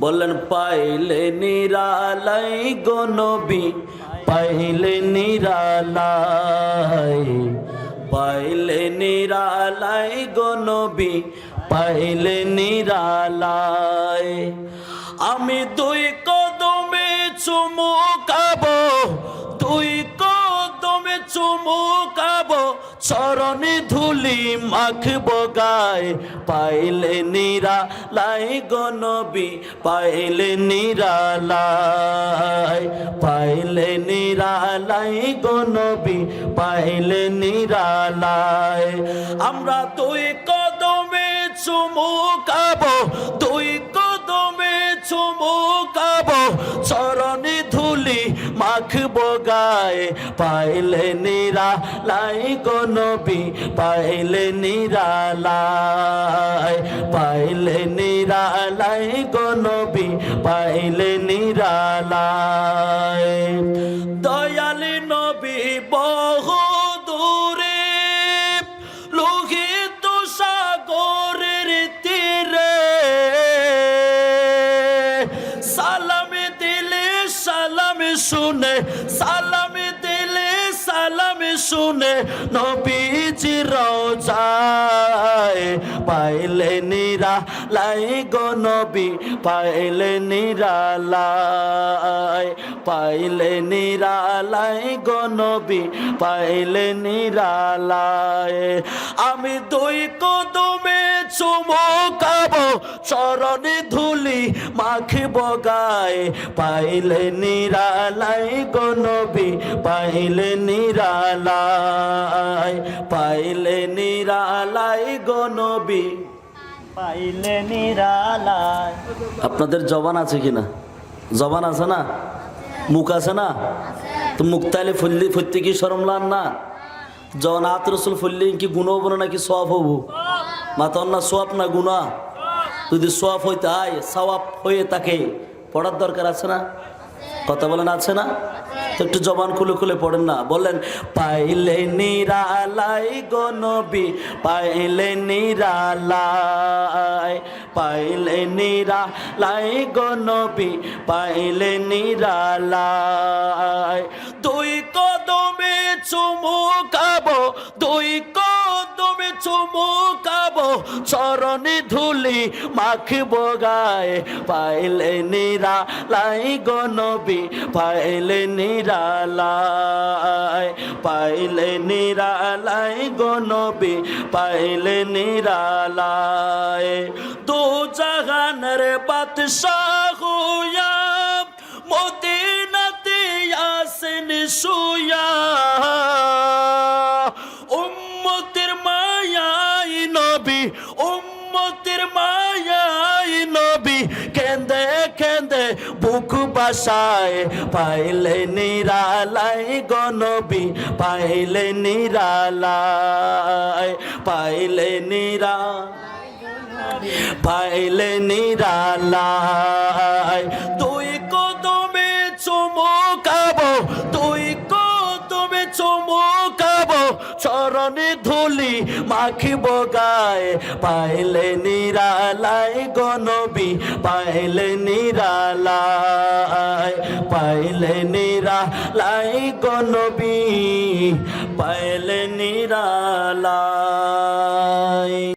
বললেন, পাইলে নিরালাই গো নবী, পাইলে নিরালাই পাইলে নিরালাই গো নবী, পাইলে নিরালাই। আমি দুই কদমে চুমুকাবো দুই চুমুকাবো চরণে ধুলি মাখবো গায়। পাইলে নিরা লাই গনবি পাইলে নিরা লাই পাইলে নিরা লাই গনবি পাইলে নিরা লাই আমরা দুই কদমে চুমুকাবো দুই কদমে চুমুকাবো চরণে পাইলে নিরা লাই গো নবী, পাইলে নিরা লাই পাইলে নিরা লাই গো নবী, পাইলে নিরা লাই দয়ালি নবী বহু সালামে শুনে, সালামে সালামে শুনে নবীজি রোজায় পাইলে নিরা লাই গো নবী, পাইলে নিরা লাই, পাইলে নিরা লাই গো নবী, পাইলে নিরা লাই। আমি দুই কদমে চুমকাবো চরণে ধুলি মাখিব গায়ে। পাইলে নিরালাই গো নবী, পাইলে নিরালাই পাইলে নিরালাই গো নবী পাইলে নিরালায়। আপনাদের জবান আছে কিনা? জবান আছে না? মুখ আছে না? তো মুখ তাইলে ফুললি ফুলতে কি সরম লান না? জন আত রসুল ফুললি কি গুণ হব না নাকি সব হব? মাতন না সোয়াব না গুণা? যদি সোয়াব হইতে আয় সওয়াব হয়ে তাকে পড়ার দরকার আছে না? কথা বলেন, আছে না? একটু জবান খুলে খুলে পড়েন না। বললেন পাইলে নিরালাই গো নবী, পাইলে নিরালাই পাইলে নিরালাই গো নবী, পাইলে নিরালাই। দুই কদমে চুমুকাবো দুই কদমে চুমুকাবো চরণে ধুলি মাখবো গায়ে পাইলে নিরালাই গো নবী পাইলে নিরালাই পাইলে নিরালাই গো নবী পাইলে নিরালাই। দু জাহানের বাদশাহ হুয়া মদিনাতে আসেন শুয়া উম্মতের মায়াই নবী কেন্দে কেন্দে বুক বাসায়, পাইলে নিরালাই গনবী পাইলে নিরালাই পাইলে নিরা পাইলে নিরালাই চরণে ধুলি মাখিব গায়ে পাইলে নিরালাই গনবি পাইলে নিরালাই পাইলে নিরালাই গনবি পাইলে নিরালাই